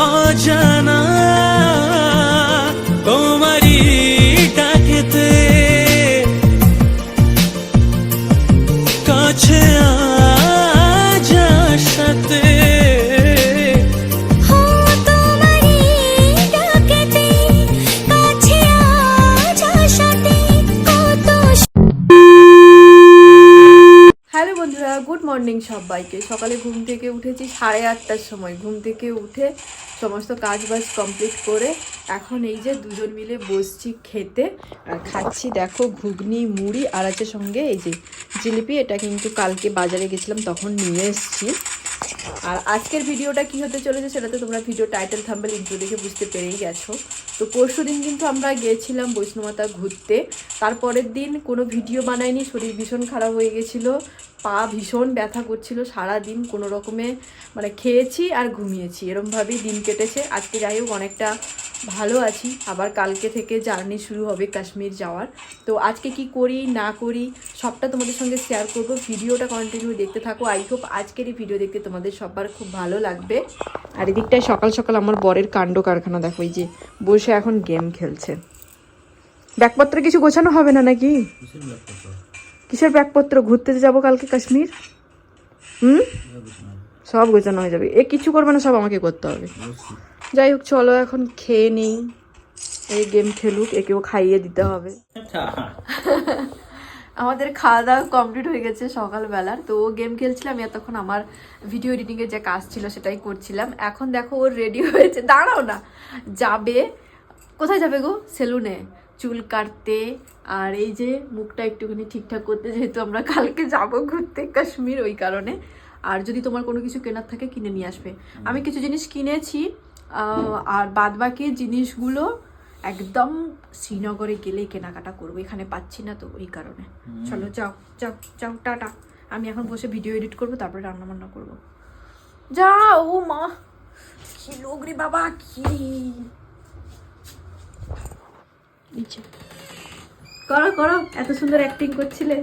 অজানা মর্নিং সবাইকে। সকালে ঘুম থেকে উঠেছি সাড়ে আটটার সময়। ঘুম থেকে উঠে সমস্ত কাজ বাজ কমপ্লিট করে এখন এই যে দুজন মিলে বসছি খেতে আর খাচ্ছি দেখো ঘুগনি, মুড়ি আর আছে সঙ্গে এই যে জিলিপি। এটা কিন্তু কালকে বাজারে গেছিলাম, তখন নিয়ে এসেছি। আর আজকের ভিডিওটা কি হতে চলেছে সেটা তো তোমরা ভিডিও টাইটেল থাম্বেল ইন্ট্রো দেখে বুঝতে পেরেই গেছো। তো পরশু দিন কিন্তু আমরা গিয়েছিলাম বৈষ্ণবমাতা ঘুরতে। তারপরের দিন কোনো ভিডিও বানাইনি, শরীর ভীষণ খারাপ হয়ে গেছিল, পা ভীষণ ব্যথা করছিল সারা দিন কোনো রকমে মানে খেয়েছি আর ঘুমিয়েছি। এরমভাবেই দিন কেটেছে। আজকে যাই হোক, অনেকটা ভালো আছি। আবার কালকে থেকে জার্নি শুরু হবে কাশ্মীর যাওয়ার। তো আজকে কি করি, না করি, সবটা তোমাদের সঙ্গে শেয়ার করব। ভিডিওটা কন্টিনিউ দেখতে থাকো। আই হোপ আজকের এই ভিডিও দেখতে তোমাদের সবার খুব ভালো লাগবে। আর এদিকটায় সকাল সকাল আমার বরের কাণ্ড কারখানা দেখো এই যে বসে এখন গেম খেলছে। ব্যাগপত্র কিছু গোছানো হবে না নাকি? কিসের ব্যাগপত্র? ঘুরতে যাব কালকে কাশ্মীর। হুম? সব গোছানো হয়ে যাবে। এ কিছু করবে না সব আমাকে করতে হবে। যাই হোক চলো এখন খেয়ে নেই। এই গেম খেলুক একেও খাইয়ে দিতে হবে। আমাদের খাওয়া দাওয়া কমপ্লিট হয়ে গেছে সকালবেলার। তো ও গেম খেলছিলাম এতক্ষণ আমার ভিডিও এডিটিংয়ের যে কাজ ছিল সেটাই করছিলাম। এখন দেখো ওর রেডি হয়েছে। দাঁড়াও না, যাবে। কোথায় যাবে গো? সেলুনে চুল কাটতে, আর এই যে মুখটা একটুখানি ঠিকঠাক করতে, যেহেতু আমরা কালকে যাব ঘুরতে কাশ্মীর ওই কারণে। আর যদি তোমার কোনো কিছু কেনার থাকে কিনে নিয়ে আসবে। আমি কিছু জিনিস কিনেছি আর বাদবাকি জিনিসগুলো একদম শ্রীনগরে গেলেই কেনাকাটা করব এখানে পাচ্ছি না তো ওই কারণে। চলো যাও যাও যাও টাটা। আমি এখন বসে ভিডিও এডিট করব তারপরে রান্না বান্না করব। যা ও মা কি লোক রে বাবা কি? নিচে করো করো এত সুন্দর অ্যাক্টিং করছিলে।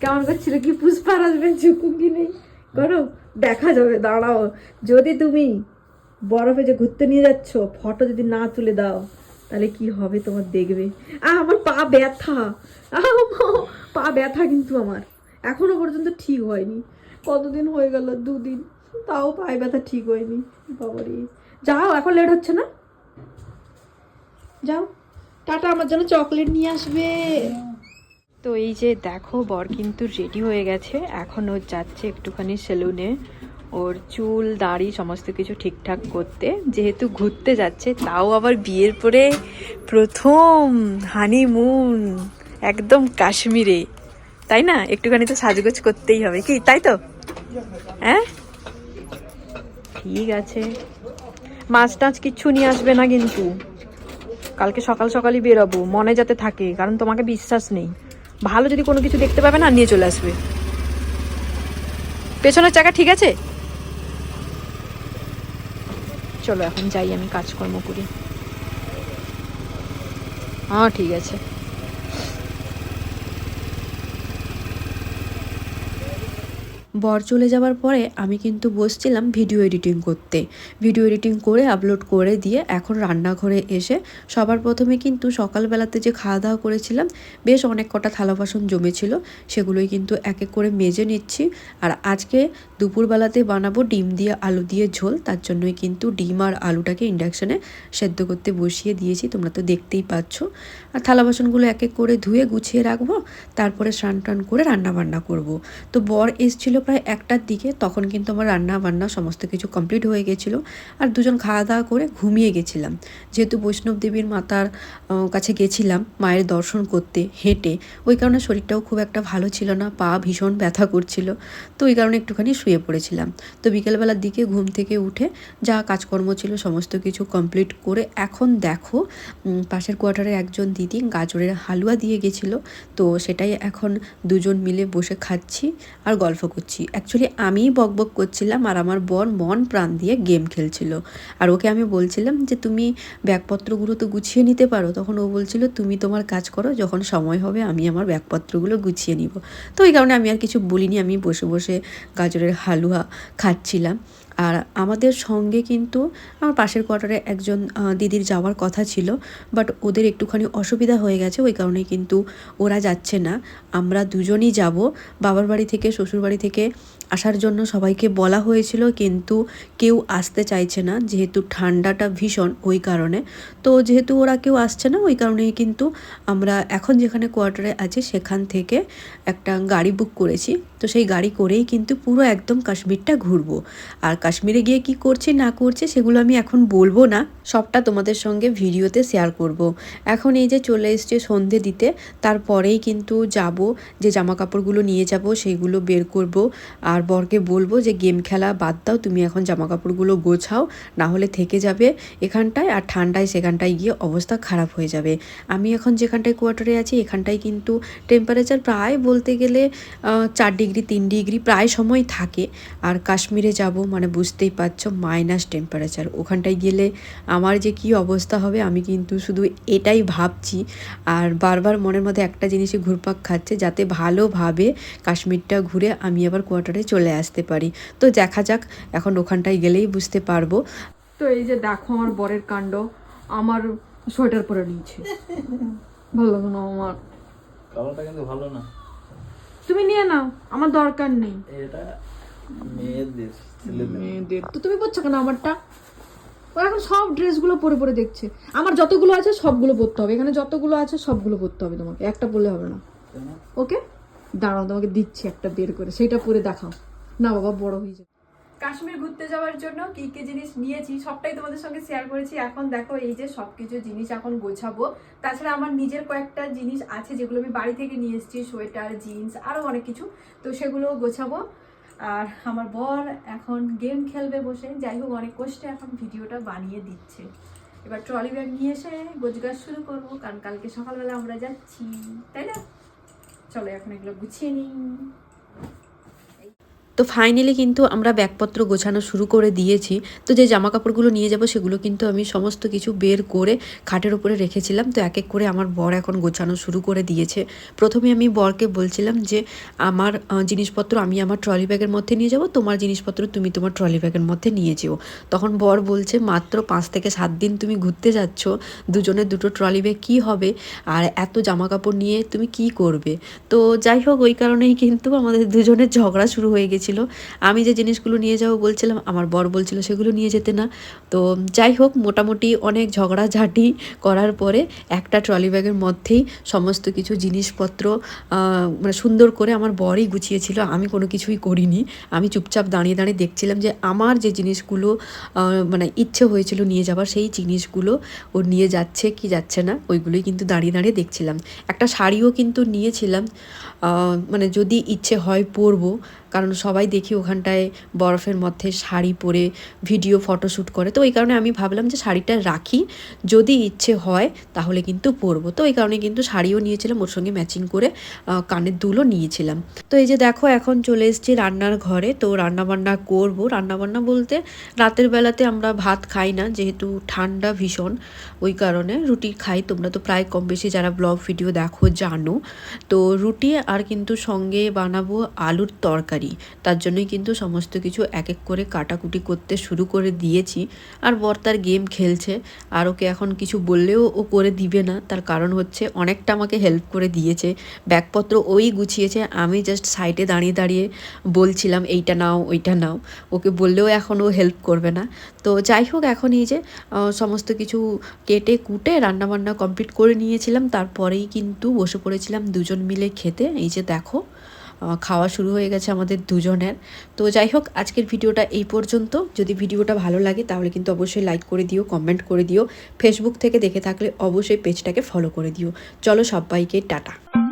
কেমন করছিলে? কি পুষ্পার আসবে? ঝুঁকুকি নেই। করো দেখা যাবে দাঁড়াও। যদি তুমি বরফে যে ঘুরতে নিয়ে যাচ্ছ ফটো যদি না তুলে দাও তাহলে কি হবে তোমার দেখবে? আহ, আমার পা ব্যথা। পা ব্যথা কিন্তু আমার। এখনও পর্যন্ত ঠিক হয়নি। কতদিন হয়ে গেল? দুদিন। তাও পায়ে ব্যথা ঠিক হয়নি। বাবারে। যাও, এখন লেট হচ্ছে না? যাও। টাটা, আমার জন্য চকলেট নিয়ে আসবে। তো এই যে দেখো, বর কিন্তু রেডি হয়ে গেছে। এখন ও যাচ্ছে একটুখানি সেলুনে ওর চুল, দাড়ি সমস্ত কিছু ঠিকঠাক করতে। যেহেতু ঘুরতে যাচ্ছে, তাও আবার বিয়ের পরে প্রথম হানিমুন একদম কাশ্মীরে। তাই না? একটুখানি তো সাজগোজ করতেই হবে। কি, তাই তো? হ্যাঁ? ঠিক আছে। মাছ টাছ কিচ্ছু নিয়ে আসবে না কিন্তু। কালকে সকাল সকালই বেরোবো, মনে যাতে থাকে, কারণ তোমাকে বিশ্বাস নেই। ভালো যদি কোনো কিছু দেখতে পাবে না, নিয়ে চলে আসবে। পেছনের চাকা ঠিক আছে? চলো এখন যাই আমি কাজকর্ম করি। হ্যাঁ ঠিক আছে। বর চলে যাওয়ার পরে আমি কিন্তু বসছিলাম ভিডিও এডিটিং করতে। ভিডিও এডিটিং করে আপলোড করে দিয়ে এখন রান্নাঘরে এসে সবার প্রথমে কিন্তু সকালবেলাতে যে খাওয়া দাওয়া করেছিলাম, বেশ অনেক কটা থালা বাসন জমেছিল, সেগুলোই কিন্তু এক এক করে মেজে নিচ্ছি। আর আজকে দুপুরবেলাতে বানাবো ডিম দিয়ে আলু দিয়ে ঝোল, তার জন্যই কিন্তু ডিম আর আলুটাকে ইন্ডাকশনে সেদ্ধ করতে বসিয়ে দিয়েছি, তোমরা তো দেখতেই পাচ্ছ। আর থালা বাসনগুলো এক এক করে ধুয়ে গুছিয়ে রাখব, তারপরে স্নান টান করে রান্না বান্না করব। তো বর এসছিল প্রায় একটার দিকে, তখন কিন্তু আমার রান্না বান্না সমস্ত কিছু কমপ্লিট হয়ে গেছিল। আর দুজন খাওয়া দাওয়া করে ঘুমিয়ে গেছিলাম। যেহেতু বৈষ্ণব দেবীর মাতার কাছে গেছিলাম মায়ের দর্শন করতে, হেঁটে, ওই কারণে শরীরটাও খুব একটা ভালো ছিল না, পা ভীষণ ব্যথা করছিল। তো ওই কারণে একটুখানি শুয়ে পড়েছিলাম। তো বিকেলবেলার দিকে ঘুম থেকে উঠে যা কাজকর্ম ছিল সমস্ত কিছু কমপ্লিট করে এখন দেখো পাশের কোয়ার্টারে একজন দিদি গাজরের হালুয়া দিয়ে গেছিল। তো সেটাই এখন দুজন মিলে বসে খাচ্ছি আর গল্প করছি। অ্যাকচুয়ালি আমিই বকবক করছিলাম আর আমার বর মন প্রাণ দিয়ে গেম খেলছিল। আর ওকে আমি বলছিলাম যে, তুমি ব্যাগপত্রগুলো তো গুছিয়ে নিতে পারো। তখন ও বলছিল, তুমি তোমার কাজ করো, যখন সময় হবে আমি আমার ব্যাগপত্রগুলো গুছিয়ে নিব। তো ওই কারণে আমি আর কিছু বলিনি, আমি বসে বসে গাজরের হালুয়া খাচ্ছিলাম। আর আমাদের সঙ্গে কিন্তু আমার পাশের কোয়ার্টারে একজন দিদির যাওয়ার কথা ছিল, বাট ওদের একটুখানি অসুবিধা হয়ে গেছে, ওই কারণে কিন্তু ওরা যাচ্ছে না। আমরা দুজনই যাব, বাবার বাড়ি থেকে শ্বশুর বাড়ি থেকে আসার জন্য সবাইকে বলা হয়েছিল, কিন্তু কেউ আসতে চাইছে না, যেহেতু ঠান্ডাটা ভীষণ ওই কারণে। তো যেহেতু ওরা কেউ আসছে না, ওই কারণেই কিন্তু আমরা এখন যেখানে কোয়ার্টারে আছি, সেখান থেকে একটা গাড়ি বুক করেছি। তো সেই গাড়ি করেই কিন্তু পুরো একদম কাশ্মীরটা ঘুরবো। আর কাশ্মীরে গিয়ে কি করছি, না করছি, সেগুলো আমি এখন বলব না। সবটা তোমাদের সঙ্গে ভিডিওতে শেয়ার করব। এখন এই যে চলে এসছে সন্ধে দিতে, তারপরেই কিন্তু যাব, যে জামা কাপড়গুলো নিয়ে যাব, সেইগুলো বের করব। আর বরকে বলব যে, গেম খেলা বাদ দাও, তুমি এখন জামা কাপড়গুলো গোছাও না হলে থেকে যাবে এখানটায় আর ঠান্ডায় সেখানটায় গিয়ে অবস্থা খারাপ হয়ে যাবে। আমি এখন যেখানটায় কোয়ার্টারে আছি, এখানটায় কিন্তু টেম্পারেচার প্রায় বলতে গেলে চার ডিগ্রি, তিন ডিগ্রি প্রায় সময় থাকে। আর কাশ্মীরে যাব মানে বুঝতেই পারছ মাইনাস টেম্পারেচার ওখানটায় গেলে আমার যে কি অবস্থা হবে, আমি কিন্তু শুধু এটাই ভাবছি। আর বারবার মনের মধ্যে একটা জিনিসই ঘুরপাক খাচ্ছে, যাতে ভালোভাবে কাশ্মীরটা ঘুরে আমি আবার কোয়ার্টারে চলে আসতে পারি। তো দেখা যাক এখন ওখানটায় গেলেই বুঝতে পারব। তো এই যে দেখো আমার বরের কাণ্ড আমার সোয়েটার পরে নিয়েছে। ভালো লাগে না আমার। কালারটা কিন্তু ভালো না। তুমি নিয়ে নাও আমার দরকার নেই। এটা মেয়েদের মেয়েদের। তো তুমি পরছো কেন আমারটা? ও এখন সব ড্রেসগুলো পরে পরে দেখছে। আমার যতগুলো আছে সবগুলো পরতে হবে। এখানে যতগুলো আছে সবগুলো পরতে হবে তোমাকে। একটা পরলে হবে না। ওকে? দাঁড়াও, তোমাকে দিচ্ছি একটা বের করে। সেটা পরে দেখাও। না বাবা, বড় হয়ে যাবে। কাশ্মীর ঘুরতে যাওয়ার জন্য কি কি জিনিস নিয়েছি, সবটাই তোমাদের সঙ্গে শেয়ার করেছি। এখন দেখো, এই যে সবকিছু জিনিস এখন গোছাবো। তাছাড়া আমার নিজের কয়েকটা জিনিস আছে, যেগুলো আমি বাড়ি থেকে নিয়ে এসেছি, সোয়েটার, জিন্স আরও অনেক কিছু। তো সেগুলো গোছাবো। আর আমার বর এখন গেম খেলবে বসে। যাই হোক, অনেক কষ্টে এখন ভিডিওটা বানিয়ে দিচ্ছে। এবার ট্রলি ব্যাগ নিয়ে এসে গোছগাছ শুরু করব, কারণ কালকে সকালবেলা আমরা যাচ্ছি। তাই না? চলো এখন এগুলো গুছিয়ে নিই। তো ফাইনালি কিন্তু আমরা ব্যাগপত্র গোছানো শুরু করে দিয়েছি। তো যে জামা কাপড়গুলো নিয়ে যাব সেগুলো কিন্তু আমি সমস্ত কিছু বের করে খাটের উপরে রেখেছিলাম। তো এক এক করে আমার বর এখন গোছানো শুরু করে দিয়েছে। প্রথমে আমি বরকে বলছিলাম যে, আমার জিনিসপত্র আমি আমার ট্রলি ব্যাগের মধ্যে নিয়ে যাব, তোমার জিনিসপত্র তুমি তোমার ট্রলি ব্যাগের মধ্যে নিয়ে যেও। তখন বর বলছে, মাত্র পাঁচ থেকে সাত দিন তুমি ঘুরতে যাচ্ছ দুজনের দুটো ট্রলি ব্যাগ কী হবে? আর এত জামা কাপড় নিয়ে তুমি কি করবে? তো যাই হোক, ওই কারণেই কিন্তু আমাদের দুজনের ঝগড়া শুরু হয়ে গেছিল আমি যে জিনিসগুলো নিয়ে যাব বলছিলাম, আমার বর বলছিল সেগুলো নিয়ে যেতে না। তো যাই হোক, মোটামুটি অনেক ঝগড়াঝাটি করার পরে একটা ট্রলি ব্যাগের মধ্যেই সমস্ত কিছু জিনিসপত্র মানে সুন্দর করে আমার বরই গুছিয়েছিল। আমি কোনো কিছুই করিনি। আমি চুপচাপ দাঁড়িয়ে দাঁড়িয়ে দেখছিলাম যে আমার যে জিনিসগুলো মানে ইচ্ছে হয়েছিল নিয়ে যাবার, সেই জিনিসগুলো ও নিয়ে যাচ্ছে কি যাচ্ছে না, ওইগুলোই কিন্তু দাঁড়িয়ে দাঁড়িয়ে দেখছিলাম। একটা শাড়িও কিন্তু নিয়েছিলাম। মানে যদি ইচ্ছে হয় পরবো কারণ সবাই দেখি ওখানটায় বরফের মধ্যে শাড়ি পরে ভিডিও ফটোশ্যুট করে। তো ওই কারণে আমি ভাবলাম যে শাড়িটা রাখি। যদি ইচ্ছে হয়, তাহলে কিন্তু পরবো। তো ওই কারণে কিন্তু শাড়িও নিয়েছিলাম, ওর সঙ্গে ম্যাচিং করে কানের দুলও নিয়েছিলাম। তো এই যে দেখো, এখন চলে এসেছি রান্নার ঘরে। তো রান্নাবান্না করব। রান্নাবান্না বলতে রাতের বেলাতে আমরা ভাত খাই না, যেহেতু ঠান্ডা ভীষণ। ওই কারণে রুটি খাই। তোমরা তো প্রায় কম বেশি যারা ব্লগ ভিডিও দেখো জানো। তো রুটি আর কিন্তু সঙ্গে বানাবো আলুর তরকারি। তার জন্যই কিন্তু সমস্ত কিছু এক এক করে কাটাকুটি করতে শুরু করে দিয়েছি। আর বর তার গেম খেলছে। আর ওকে এখন কিছু বললেও ও করে দিবে না। তার কারণ হচ্ছে অনেকটা আমাকে হেল্প করে দিয়েছে। ব্যাগপত্র ওই গুছিয়েছে। আমি জাস্ট সাইডে দাঁড়িয়ে দাঁড়িয়ে বলছিলাম, এইটা নাও, ওইটা নাও। ওকে বললেও এখন ও হেল্প করবে না। তো যাই হোক, এখন এই যে সমস্ত কিছু কেটে কুটে রান্নাবান্না কমপ্লিট করে নিয়েছিলাম। তারপরেই কিন্তু বসে পড়েছিলাম দুজন মিলে খেতে। এই যে দেখো খাওয়া শুরু হয়ে গেছে আমাদের দুজনের। তো যাই হোক, আজকের ভিডিওটা এই পর্যন্ত। যদি ভিডিওটা ভালো লাগে, তাহলে কিন্তু অবশ্যই লাইক করে দিও কমেন্ট করে দিও। ফেসবুক থেকে দেখে থাকলে অবশ্যই পেজটাকে ফলো করে দিও। চলো সবাইকে টাটা।